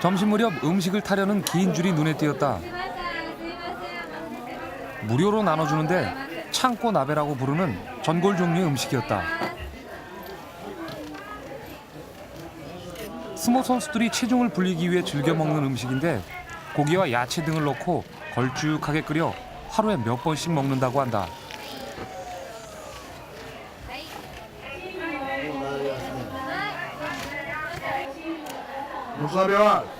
점심 무렵 음식을 타려는 긴 줄이 눈에 띄었다. 무료로 나눠주는데 창고 나베라고 부르는 전골 종류의 음식이었다. 스모 선수들이 체중을 불리기 위해 즐겨 먹는 음식인데 고기와 야채 등을 넣고 걸쭉하게 끓여 하루에 몇 번씩 먹는다고 한다. 무사별